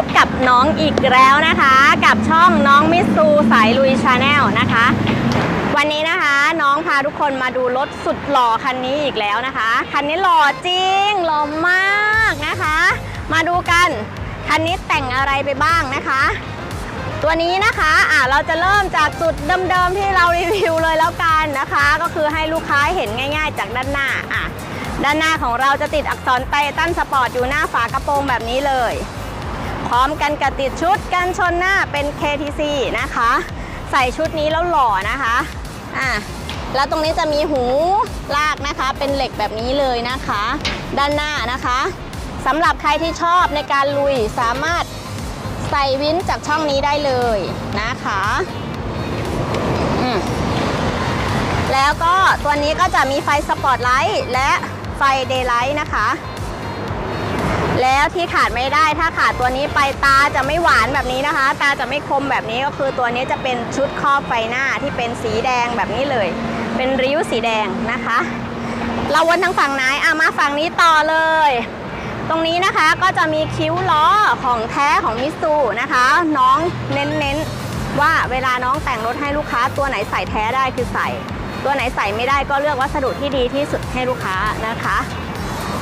บกับน้องอีกแล้วนะคะ กับช่องน้องมิสซูสายลุยชาแนลนะคะ วันนี้นะคะน้องพาทุกคนมาดูรถสุดหล่อคันนี้อีกแล้วนะคะ คันนี้หล่อจริงหล่อมากนะคะ มาดูกันคันนี้แต่งอะไรไปบ้างนะคะ ตัวนี้นะคะอะเราจะเริ่มจากจุดเดิมๆที่เรารีวิวเลยแล้วกันนะคะ ก็คือให้ลูกค้าเห็นง่าย ๆ จากด้านหน้าอะด้านหน้าของเราจะติดอักษรไททันสปอร์ตอยู่หน้าฝากระโปรงแบบนี้เลย พร้อมกันกับติดชุดกันชนหน้าเป็น KTC นะคะ ใส่ชุดนี้แล้วหล่อนะคะอะแล้วตรงนี้จะมีหูลากนะคะ เป็นเหล็กแบบนี้เลยนะคะ ด้านหน้านะคะสำหรับใครที่ชอบในการลุยสามารถใส่วินจากช่องนี้ได้เลยนะคะแล้วก็ตัวนี้ก็จะมีไฟสปอตไลท์และไฟเดย์ไลท์นะคะ แล้วที่ขาดไม่ได้ถ้าขาดตัวนี้ไปตาจะไม่หวานแบบนี้นะคะ ตาจะไม่คมแบบนี้ก็คือตัวนี้จะเป็นชุดครอบไฟหน้าที่เป็นสีแดงแบบนี้เลย เป็นริ้วสีแดงนะคะ เราวนทางฝั่งไหนอะมาฝั่งนี้ต่อเลย ตรงนี้นะคะก็จะมีคิ้วล้อของแท้ของมิสูนะคะ น้องเน้นๆว่าเวลาน้องแต่งรถให้ลูกค้าตัวไหนใส่แท้ได้คือใส่ ตัวไหนใส่ไม่ได้ก็เลือกวัสดุที่ดีที่สุดให้ลูกค้านะคะ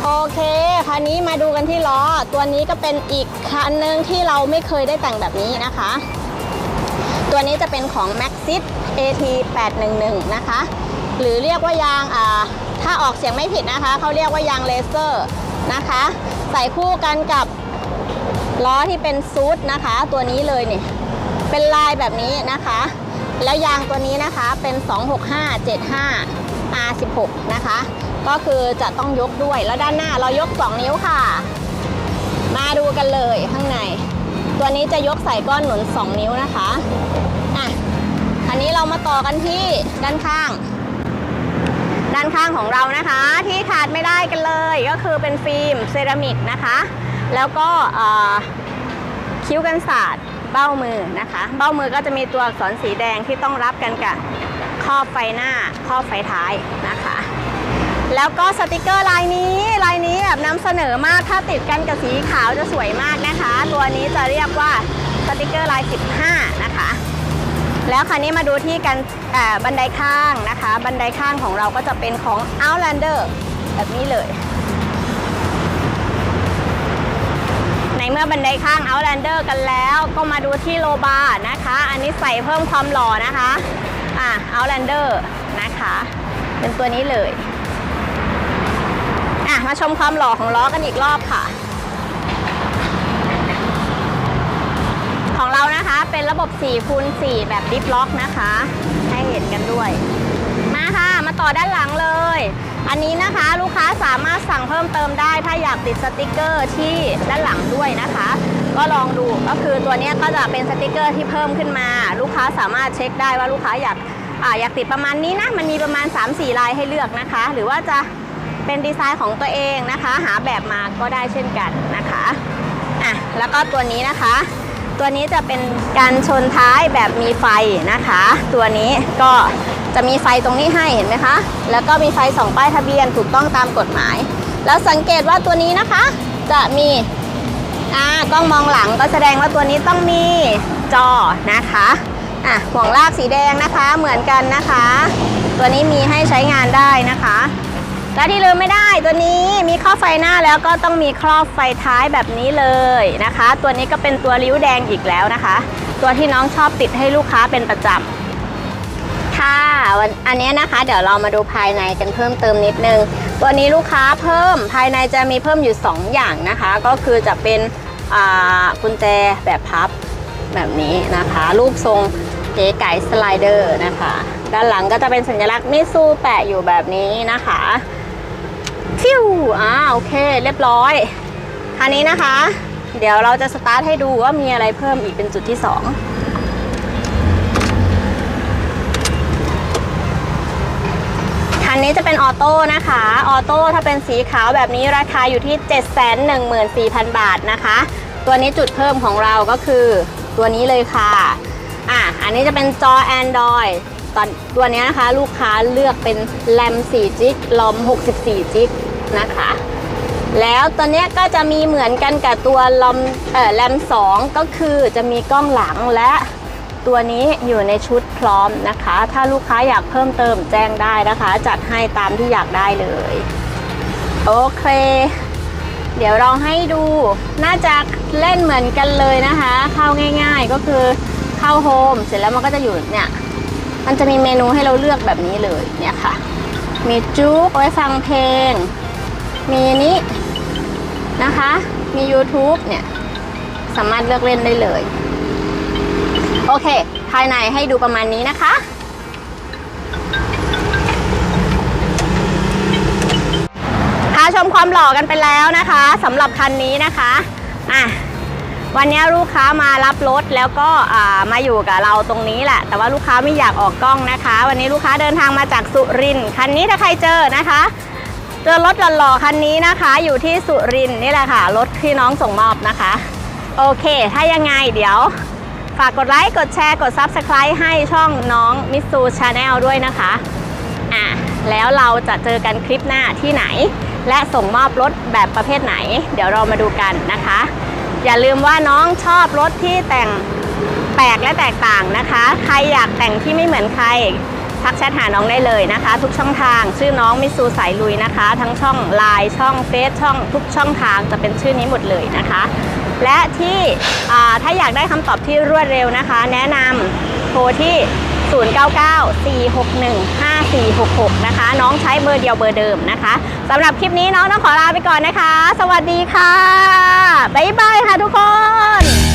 โอเคคราวนี้มาดูกันที่ล้อ ตัวนี้ก็เป็นอีกคันหนึ่งที่เราไม่เคยได้แต่งแบบนี้นะคะ ตัวนี้จะเป็นของ Maxis AT 811 นะคะ หรือเรียกว่ายางอ่าถ้าออกเสียงไม่ผิดนะคะ เขาเรียกว่ายางเลเซอร์นะคะ ใส่คู่กันกับล้อที่เป็นซูดนะคะ ตัวนี้เลยเนี่ยเป็นลายแบบนี้นะคะ แล้วยางตัวนี้นะคะเป็น 26575 R16 นะคะ ก็คือจะต้องยกด้วยแล้วด้านหน้าเรายก 2 นิ้วค่ะ มาดูกันเลยข้างใน ตัวนี้จะยกใส่ก้อนหนุน 2 นิ้วนะคะอะอันนี้เรามาต่อกันที่ด้านข้าง ด้านข้างของเรานะคะ ที่ขาดไม่ได้กันเลย ก็คือเป็นฟิล์มเซรามิกนะคะ แล้วก็คิ้วกันศาสตร์เบ้ามือนะคะ เบ้ามือก็จะมีตัวอักษรสีแดงที่ต้องรับกันกับครอบไฟหน้าครอบไฟท้ายนะคะ แล้วก็สติกเกอร์ลายนี้ลายนี้แบบนำเสนอมากถ้าติดกันกับสีขาวจะสวยมากนะคะ ตัวนี้จะเรียกว่าสติกเกอร์ลาย 15 นะคะ แล้วคันนี้มาดูที่กันบันไดข้างนะคะ บันไดข้างของเราก็จะเป็นของ Outlander แบบนี้เลย ในเมื่อบันไดข้าง Outlander กันแล้วก็มาดูที่โลบาร์นะคะ อันนี้ใส่เพิ่มความหล่อนะคะอะ Outlander นะคะ เป็นตัวนี้เลย มาชมความหล่อของล้อกันอีกรอบค่ะ ของเรานะคะเป็นระบบ4คูณ4แบบดิฟล็อกนะคะ ให้เห็นกันด้วย มาค่ะ มาต่อด้านหลังเลย อันนี้นะคะลูกค้าสามารถสั่งเพิ่มเติมได้ ถ้าอยากติดสติกเกอร์ที่ด้านหลังด้วยนะคะ ก็ลองดูก็คือตัวนี้ก็จะเป็นสติกเกอร์ที่เพิ่มขึ้นมา ลูกค้าสามารถเช็คได้ว่าลูกค้าอยากออยากติดประมาณนี้นะ มันมีประมาณ 3-4 ลายให้เลือกนะคะ หรือว่าจะ เป็นดีไซน์ของตัวเองนะคะ หาแบบมาก็ได้เช่นกันนะคะอะแล้วก็ตัวนี้นะคะ ตัวนี้จะเป็นการชนท้ายแบบมีไฟนะคะ ตัวนี้ก็จะมีไฟตรงนี้ให้เห็นไหมคะ แล้วก็มีไฟสองป้ายทะเบียนถูกต้องตามกฎหมาย แล้วสังเกตว่าตัวนี้นะคะ จะมีอ่ากล้องมองหลังก็แสดงว่าตัวนี้ต้องมีจอนะคะอะห่วงลากสีแดงนะคะเหมือนกันนะคะ ตัวนี้มีให้ใช้งานได้นะคะ และที่ลืมไม่ได้ตัวนี้มีครอบไฟหน้าแล้วก็ต้องมีครอบไฟท้ายแบบนี้เลยนะคะ ตัวนี้ก็เป็นตัวริ้วแดงอีกแล้วนะคะ ตัวที่น้องชอบติดให้ลูกค้าเป็นประจำค่ะอันนี้นะคะ เดี๋ยวเรามาดูภายในกันเพิ่มเติมนิดนึง ตัวนี้ลูกค้าเพิ่มภายในจะมีเพิ่มอยู่ 2 อย่างนะคะ ก็คือจะเป็นกุญแจแบบพับแบบนี้นะคะ รูปทรงเก๋ไก่สไลเดอร์นะคะ ด้านหลังก็จะเป็นสัญลักษณ์มิซูแปะอยู่แบบนี้นะคะ ฟิวอ่าโอเคเรียบร้อยคราวนี้นะคะ เดี๋ยวเราจะสตาร์ทให้ดูว่ามีอะไรเพิ่มอีกเป็นจุดที่2คันนี้จะเป็นออโต้นะคะ ออโต้ถ้าเป็นสีขาวแบบนี้ราคาอยู่ที่ 714,000 บาทนะคะ ตัวนี้จุดเพิ่มของเราก็คือตัวนี้เลยค่ะ อะ อันนี้จะเป็นจอ Android ตอนตัวนี้นะคะ ลูกค้าเลือกเป็นแรม4จิกลอม64จิก นะคะ แล้วตัวนี้ก็จะมีเหมือนกันกับตัวลอมเอ่อแรม2ก็คือจะมีกล้องหลังและตัวนี้อยู่ในชุดพร้อมนะคะ ถ้าลูกค้าอยากเพิ่มเติมแจ้งได้นะคะ จัดให้ตามที่อยากได้เลย โอเค เดี๋ยวเราให้ดู น่าจะเล่นเหมือนกันเลยนะคะ เข้าง่ายๆก็คือเข้าโฮมเสร็จแล้วมันก็จะอยู่เนี่ย มันจะมีเมนูให้เราเลือกแบบนี้เลยเนี่ยค่ะ มีจุ๊กไว้ฟังเพลง มีนี้นะคะ มี YouTube เนี่ย สามารถเลือกเล่นได้เลย โอเค ภายในให้ดูประมาณนี้นะคะ พาชมความหล่อกันไปแล้วนะคะสำหรับคันนี้นะคะ อะวันนี้ลูกค้ามารับรถแล้วก็มาอยู่กับเราตรงนี้แหละ แต่ว่าลูกค้าไม่อยากออกกล้องนะคะ วันนี้ลูกค้าเดินทางมาจากสุรินทร์คันนี้ถ้าใครเจอนะคะ เจอรถหล่อๆคันนี้นะคะ อยู่ที่สุรินนี่แหละค่ะ รถที่น้องส่งมอบนะคะ โอเค ถ้ายังไงเดี๋ยว ฝากกดไลค์ กดแชร์ กด Subscribe ให้ช่องน้องมิสูชาแนลด้วยนะคะ อะ แล้วเราจะเจอกันคลิปหน้าที่ไหน และส่งมอบรถแบบประเภทไหน เดี๋ยวเรามาดูกันนะคะ อย่าลืมว่าน้องชอบรถที่แต่งแปลกและแตกต่างนะคะ ใครอยากแต่งที่ไม่เหมือนใคร ทักแชทหาน้องได้เลยนะคะ ทุกช่องทางชื่อน้องมิสูสายลุยนะคะ ทั้งช่อง Line ช่องเฟซช่องทุกช่องทางจะเป็นชื่อนี้หมดเลยนะคะ และที่ถ้าอยากได้คำตอบที่รวดเร็วนะคะ แนะนำโทรที่ 0994615466 นะคะ น้องใช้เบอร์เดียวเบอร์เดิมนะคะสำหรับคลิปนี้น้องต้องขอลาไปก่อนนะคะ สวัสดีค่ะ บ๊ายบายค่ะทุกคน